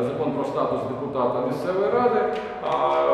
е, закон про статус депутата місцевої ради,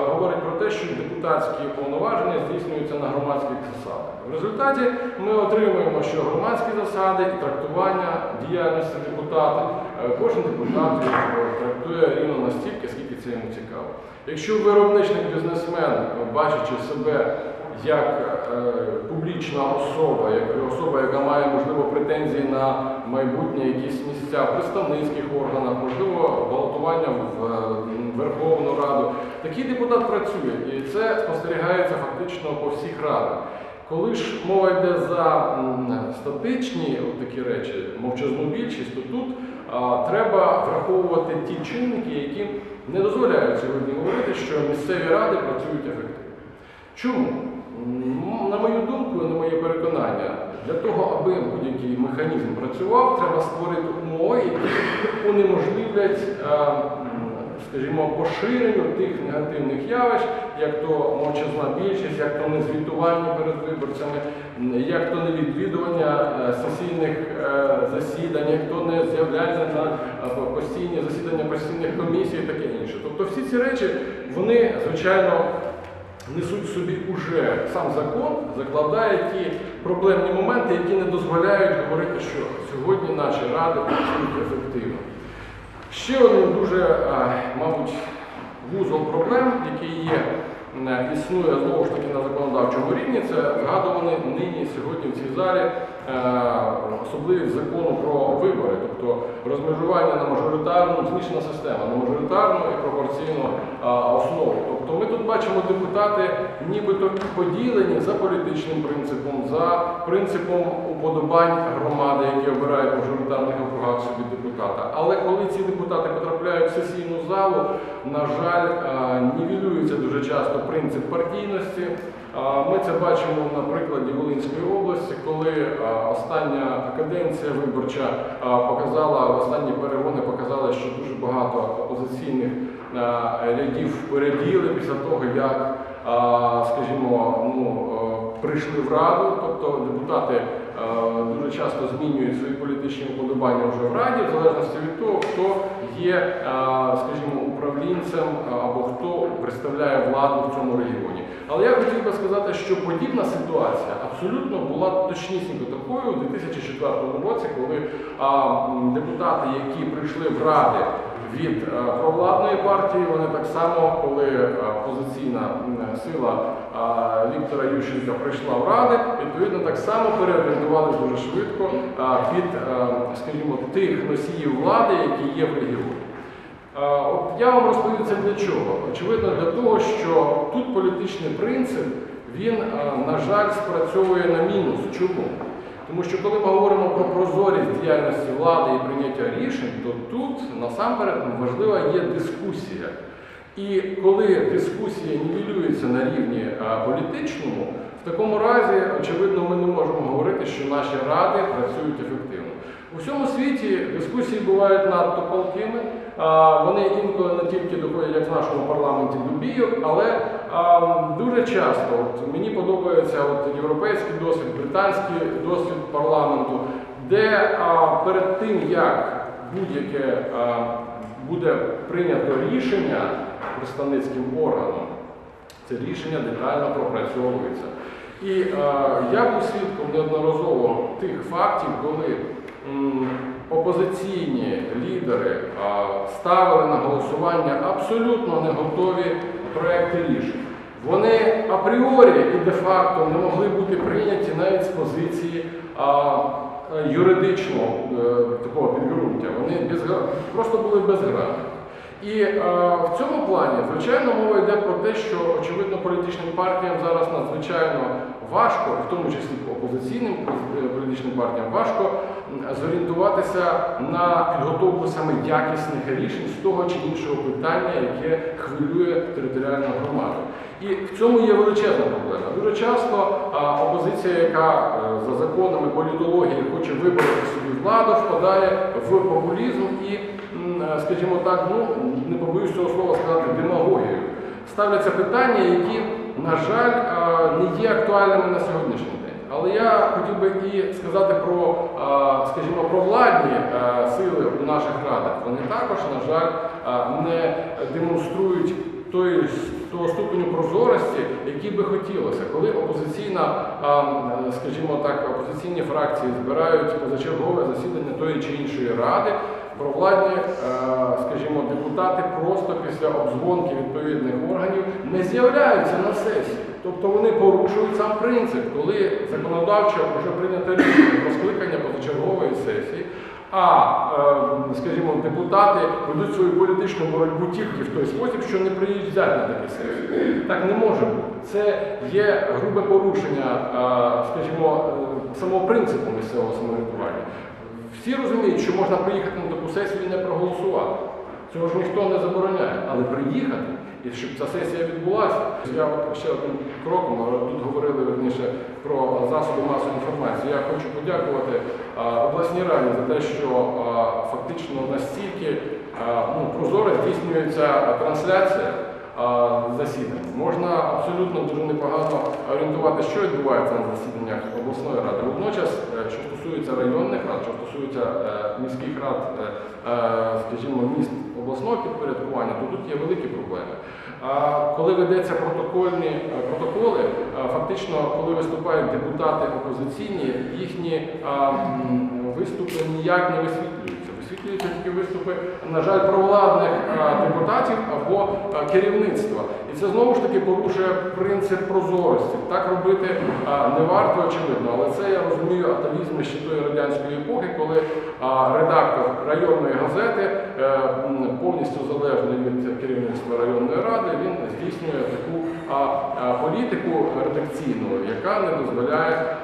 говорить про те, що депутатські повноваження здійснюються на громадських засадах. В результаті ми отримуємо, що громадські засади і трактування діяльності депутата е, кожен депутат е, трактує рівно настільки, скільки це йому цікаво. Якщо виробничник бізнесмен, бачачи себе як е, публічна особа, як особа, яка має можливо претензії на майбутнє якісь місця в представницьких органах, можливо, балотування в е, Верховну Раду, такий депутат працює, і це спостерігається фактично по всіх радах. Коли ж мова йде за статичні такі речі, мовчазну більшість, то тут а, треба враховувати ті чинники, які не дозволяють сьогодні говорити, що місцеві ради працюють ефективно. Чому? На мою думку, на моє переконання, для того, аби будь-який механізм працював, треба створити умови, які унеможливлять, е, скажімо, поширенню тих негативних явищ, як то мовчазна більшість, як то незвітування перед виборцями, як то невідвідування е, сесійних е, засідань, як то не з'являння на постійні засідання постійних комісій і таке інше. Тобто всі ці речі, вони, звичайно, несуть в собі уже сам закон, закладає ті проблемні моменти, які не дозволяють говорити, що сьогодні наші ради працюють ефективно. Ще один дуже, мабуть, вузол проблем, який є, існує знову ж таки на законодавчому рівні, це згадуваний нині сьогодні в цій залі е, особливість закону про вибори, тобто розмежування на мажоритарну, змішана система, на мажоритарну і пропорційну е, основу. Тобто ми тут бачимо депутати нібито поділені за політичним принципом, за принципом уподобань громади, які обирають мажоритарних округах собі депутата. Але коли ці депутати потрапляють залу, на жаль, е, нівелюється дуже часто принцип партійності. Е, Ми це бачимо на прикладі Волинської області, коли е, остання каденція виборча показала, останні перегони показали, що дуже багато опозиційних рядів переділи після того, як, скажімо, ну, прийшли в раду, тобто депутати часто змінюють свої політичні уподобання вже в раді, в залежності від того, хто є, е, скажімо, управлінцем е, або хто представляє владу в цьому регіоні. Але я хотів би сказати, що подібна ситуація абсолютно була точнісінько такою у 2004 році, коли депутати, які прийшли в ради від е, провладної партії, вони так само, коли е, опозиційна сила е, Віктора Ющенка прийшла в ради, відповідно так само переорієнтувалися дуже швидко е, скажімо, тих носіїв влади, які є в регіоні. От я вам розповів це для чого? Очевидно, для того, що тут політичний принцип, він, на жаль, спрацьовує на мінус. Чому? Тому що коли ми говоримо про прозорість діяльності влади і прийняття рішень, то тут насамперед важлива є дискусія. І коли дискусія нівелюється на рівні політичному, в такому разі, очевидно, ми не можемо говорити, що наші ради працюють ефективно. У всьому світі дискусії бувають надто палкими. Вони інколи не тільки доходять, як в нашому парламенті, до бійок, але дуже часто от, мені подобається от, європейський досвід, британський досвід парламенту, де а, перед тим, як будь-яке буде прийнято рішення представницьким органом, це рішення детально пропрацьовується. І е, я був свідком неодноразово тих фактів, коли опозиційні лідери е, ставили на голосування абсолютно не готові проекти рішень. Вони апріорі і де-факто не могли бути прийняті навіть з позиції а, е, юридичного е, такого підґрунтя. Вони без, просто були безграмотні. І е, в цьому плані, звичайно, мова йде про те, що очевидно політичним партіям зараз надзвичайно важко, в тому числі опозиційним політичним партіям, важко зорієнтуватися на підготовку саме якісних рішень з того чи іншого питання, яке хвилює територіальну громаду. І в цьому є величезна проблема. Дуже часто опозиція, яка е, за законами політології хоче вибороти собі владу, впадає в популізм і, е, скажімо так, ну не побоюсь цього слова сказати, демагогію. Ставляться питання, які, на жаль, не є актуальними на сьогоднішній день. Але я хотів би і сказати про, скажімо, про владні сили у наших радах. Вони також, на жаль, не демонструють той, того ступеню прозорості, який би хотілося, коли опозиційна, скажімо так, опозиційні фракції збирають позачергове засідання тої чи іншої ради. Провладні, е, скажімо, депутати просто після обдзвонки відповідних органів не з'являються на сесії. Тобто вони порушують сам принцип, коли законодавчо вже прийнято рішення про скликання позачергової сесії, а, е, скажімо, депутати ведуть свою політичну боротьбу тільки в той спосіб, що не приїздять на такі сесії. Так не може бути. Це є грубе порушення, е, скажімо, самого принципу місцевого самоврядування. Всі розуміють, що можна приїхати на таку сесію і не проголосувати. Цього ж ніхто не забороняє, але приїхати і щоб ця сесія відбулася. Я ще одним кроком тут говорили верніше про засоби масової інформації. Я хочу подякувати обласній раді за те, що фактично настільки ну, прозоро здійснюється трансляція засідань. Можна абсолютно дуже непогано орієнтувати, що відбувається на засіданнях обласної ради. Водночас, е, що стосується районних рад, що стосується е, міських рад, е, скажімо, міст обласного підпорядкування, то тут є великі проблеми. Коли ведеться протокольні протоколи, фактично, коли виступають депутати опозиційні, їхні виступи ніяк не висвітлюються. Висвітлюються тільки виступи, на жаль, провладних а, депутатів або керівництва. І це знову ж таки порушує принцип прозорості. Так робити не варто, очевидно, але це я розумію атавізм ще тої радянської епохи, коли редактор районної газети е, повністю залежний від керівництва районної ради, він здійснює політику редакційну, яка не дозволяє,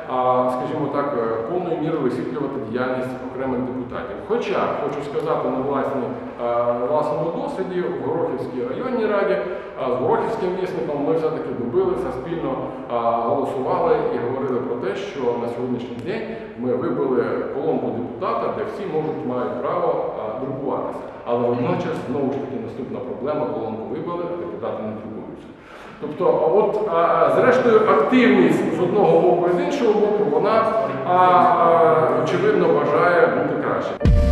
скажімо так, е, повною мірою висвітлювати діяльність окремих депутатів. Хоча хочу сказати на власній, е, власному досвіді в Горохівській районній раді з Горохівським місником ми все-таки добилися спільно голосували і говорили про те, що на сьогоднішній день ми вибили колонку депутата, де всі можуть мають право друкуватися. Але водночас знову ж таки наступна проблема: колонку вибили, депутати не друкуються. Тобто, от а, зрештою активність з одного боку і з іншого боку, вона а, а, очевидно бажає бути краще.